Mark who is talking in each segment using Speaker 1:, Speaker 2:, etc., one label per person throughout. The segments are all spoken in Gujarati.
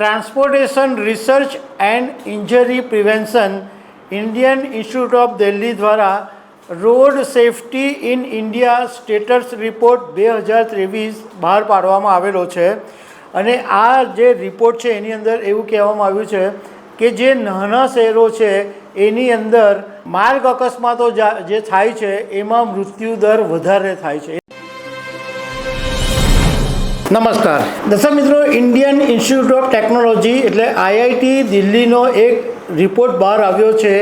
Speaker 1: Transportation research and injury prevention Indian institute of Delhi દ્વારા road safety in India status report બે હજાર ત્રેવીસ બહાર પાડવામાં આવેલો છે. અને આ જે રિપોર્ટ છે એની અંદર એવું કહેવામાં આવ્યું છે કે જે નાના શહેરો છે એની અંદર માર્ગ અકસ્માતો જા- થાય છે એમાં મૃત્યુ દર વધારે થાય છે. નમસ્કાર. દર્શક મિત્રો ઇન્ડિયન ઇન્સ્ટિટ્યૂટ ઓફ ટેકનોલોજી એટલે આઈઆઈટી દિલ્હીનો એક રિપોર્ટ બહાર આવ્યો છે.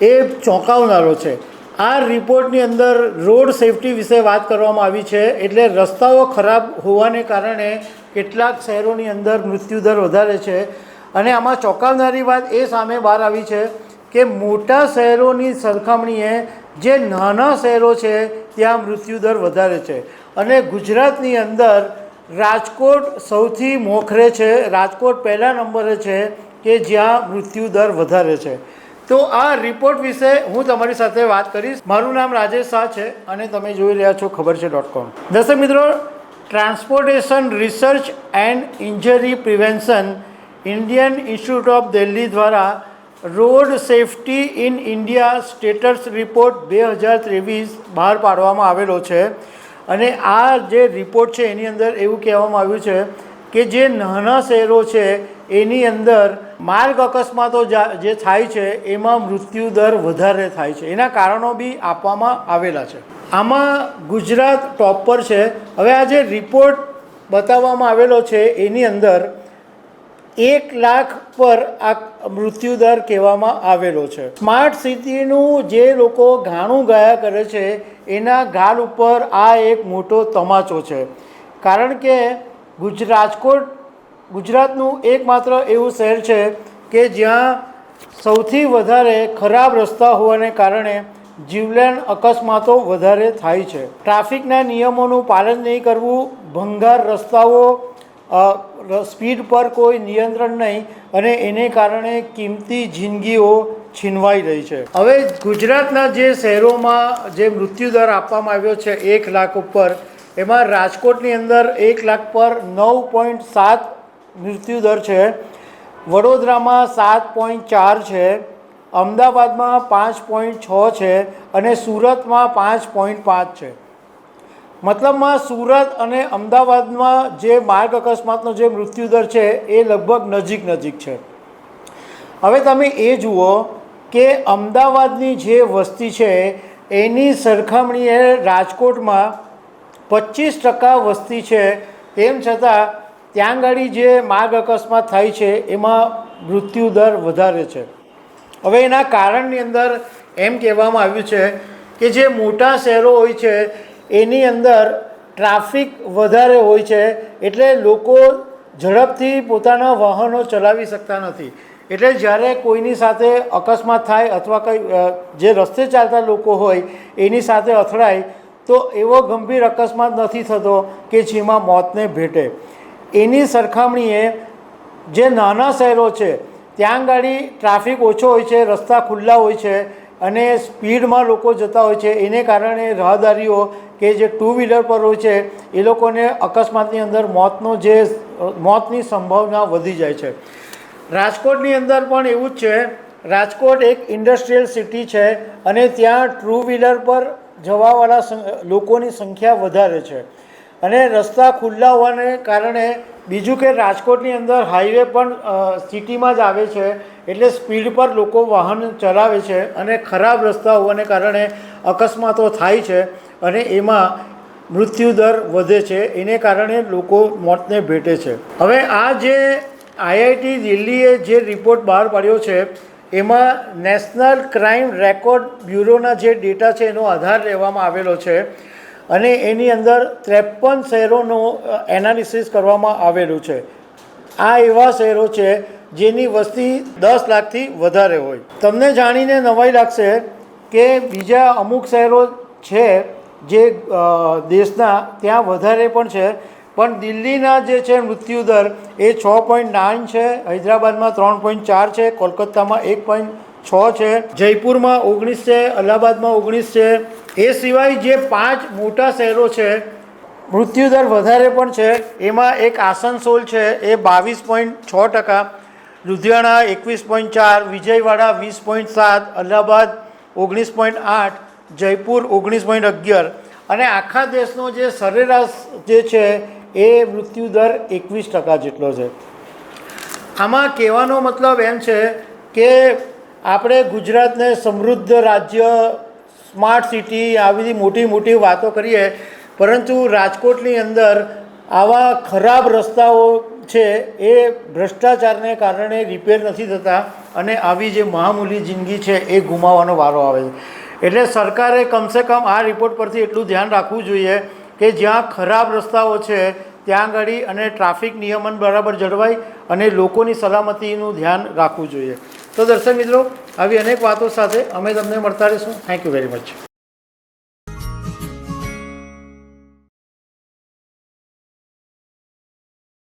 Speaker 1: એ ચોંકાવનારો છે. આ રિપોર્ટની અંદર રોડ સેફટી વિશે વાત કરવામાં આવી છે. એટલે રસ્તાઓ ખરાબ હોવાને કારણે કેટલાક શહેરોની અંદર મૃત્યુદર વધારે છે. અને આમાં ચોંકાવનારી વાત એ સામે બહાર આવી છે કે મોટા શહેરોની સરખામણીએ જે નાના શહેરો છે, ત્યાં મૃત્યુદર વધારે છે. અને ગુજરાતની અંદર રાજકોટ સૌથી મોખરે છે. રાજકોટ પહેલા નંબરે છે કે જ્યાં મૃત્યુ દર વધારે છે. તો આ રિપોર્ટ વિશે હું તમારી સાથે વાત કરીશ. મારું નામ રાજેશ શાહ છે અને તમે જોઈ રહ્યા છો ખબર છે ડોટ કોમ દર્શક મિત્રો transportation research and injury prevention Indian institute of Delhi દ્વારા road safety in India status report બે હજાર ત્રેવીસ બહાર પાડવામાં આવેલો છે. અને આ જે રિપોર્ટ છે, એની અંદર એવું કહેવામાં આવ્યું છે કે જે નાના શહેરો છે, એની અંદર માર્ગ અકસ્માતો જા- થાય છે, એમાં મૃત્યુ દર વધારે થાય છે. એના કારણો બી આપવામાં આવેલા છે. આમાં ગુજરાત ટોપ પર છે. હવે આ જે રિપોર્ટ બતાવવામાં આવેલો છે, એની અંદર એક લાખ પર આ મૃત્યુદર કહેવામાં આવેલો છે. સ્માર્ટ સિટીનું જે લોકો ગાણું ગાયા કરે છે, એના ગાલ ઉપર આ એક મોટો તમાચો છે. કારણ કે ગુજ રાજકોટ ગુજરાતનું એકમાત્ર એવું શહેર છે કે જ્યાં સૌથી વધારે ખરાબ રસ્તા હોવાને કારણે જીવલેણ અકસ્માતો વધારે થાય છે. ટ્રાફિકના નિયમોનું પાલન નહીં કરવું, ભંગાર રસ્તાઓ સ્પીડ પર કોઈ નિયંત્રણ નહીં અને એને કારણે કિંમતી જિંદગીઓ છીનવાઈ રહી છે. હવે ગુજરાતના જે શહેરોમાં જે મૃત્યુદર આપવામાં આવ્યો છે એક લાખ ઉપર, એમાં રાજકોટની અંદર એક લાખ પર નવ પોઈન્ટ સાત મૃત્યુદર છે, વડોદરામાં સાત પોઈન્ટ ચાર છે, અમદાવાદમાં પાંચ પોઈન્ટ છ છે અને સુરતમાં પાંચ પોઈન્ટ પાંચ છે. મતલબમાં સુરત અને અમદાવાદમાં જે માર્ગ અકસ્માતનો જે મૃત્યુદર છે, એ લગભગ નજીક નજીક છે. હવે તમે એ જુઓ કે અમદાવાદની જે વસ્તી છે, એની સરખામણીએ રાજકોટમાં પચીસ ટકા વસ્તી છે. તેમ છતાં, ત્યાં આગળ જે માર્ગ અકસ્માત થાય છે, એમાં મૃત્યુદર વધારે છે. હવે એના કારણની અંદર એમ કહેવામાં આવ્યું છે કે જે મોટા શહેરો હોય છે એની અંદર ટ્રાફિક વધારે હોય છે, એટલે લોકો ઝડપથી પોતાના વાહનો ચલાવી શકતા નથી. એટલે જ્યારે કોઈની સાથે અકસ્માત થાય અથવા કંઈ જે રસ્તે ચાલતા લોકો હોય, એની સાથે અથડાય, તો એવો ગંભીર અકસ્માત નથી થતો કે જેમાં મોતને ભેટે. એની સરખામણીએ જે નાના શહેરો છે, ત્યાં ગાડી ટ્રાફિક ઓછો હોય છે, રસ્તા ખુલ્લા હોય છે અને સ્પીડમાં લોકો જતા હોય છે. એને કારણે રાહદારીઓ કે જે ટુ વ્હીલર પર હોય છે, એ લોકોને અકસ્માતની અંદર મોતનો જે, મોતની સંભાવના વધી જાય છે. રાજકોટની અંદર પણ એવું જ છે, રાજકોટ એક ઇન્ડસ્ટ્રીયલ સિટી છે અને ત્યાં ટુ વ્હીલર પર જવાવાળા લોકોની સંખ્યા વધારે છે. અને રસ્તા ખુલ્લા હોવાને કારણે બીજું કે રાજકોટની અંદર હાઈવે પણ સિટીમાં જ આવે છે, એટલે સ્પીડ પર લોકો વાહન ચલાવે છે અને ખરાબ રસ્તા હોવાને કારણે અકસ્માતો થાય છે. અને એમાં મૃત્યુદર વધે છે. એને કારણે લોકો મોતને ભેટે છે. હવે આ જે આઈઆઈટી દિલ્હીએ જે રિપોર્ટ બહાર પાડ્યો છે, એમાં નેશનલ ક્રાઇમ રેકોર્ડ બ્યુરોના જે ડેટા છે, એનો આધાર લેવામાં આવેલો છે. અને એની અંદર ત્રેપન શહેરોનું એનાલિસિસ કરવામાં આવેલું છે. આ એવા શહેરો છે, જેની વસ્તી દસ લાખથી વધારે હોય. તમને જાણીને નવાઈ લાગશે કે બીજા અમુક શહેરો છે જે દેશના ત્યાં વધારે પણ છે. પણ દિલ્હીના જે છે મૃત્યુદર એ છ પોઈન્ટ નાઇન છે, હૈદરાબાદમાં ત્રણ પોઈન્ટ ચાર છે, કોલકાતામાં એક પોઈન્ટ છ છે, જયપુરમાં ઓગણીસ છે, અલ્હાબાદમાં ઓગણીસ છે. એ સિવાય જે પાંચ મોટા શહેરો છે મૃત્યુદર વધારે પણ છે. એમાં એક આસનસોલ છે, એ બાવીસ પોઈન્ટ છ ટકા. લુધિયાણા એકવીસ પોઈન્ટ ચાર, વિજયવાડા વીસ પોઈન્ટ સાત, અલ્હાબાદ ઓગણીસ પોઈન્ટ આઠ જયપુર ઓગણીસ પોઈન્ટ અગિયાર. અને આખા દેશનો જે સરેરાશ જે છે, એ મૃત્યુદર એકવીસ ટકા જેટલો છે. આમાં કહેવાનો મતલબ એમ છે કે આપણે ગુજરાતને સમૃદ્ધ રાજ્ય, સ્માર્ટ સિટી, આવી મોટી મોટી વાતો કરીએ, પરંતુ રાજકોટની અંદર આવા ખરાબ રસ્તાઓ છે, એ ભ્રષ્ટાચારને કારણે રિપેર નથી થતા અને આવી જે મહામૂલી જિંદગી છે, એ ગુમાવવાનો વારો આવે છે. એટલે સરકારે કમસે કમ આ રિપોર્ટ પરથી એટલું ધ્યાન રાખવું જોઈએ કે જ્યાં ખરાબ રસ્તાઓ છે, ત્યાં આગળ અને ટ્રાફિક નિયમન બરાબર જળવાય અને લોકોની સલામતીનું ધ્યાન રાખવું જોઈએ. તો દર્શક મિત્રો, આવી અનેક વાતો સાથે અમે તમને મળતા રહીશું. Thank you very much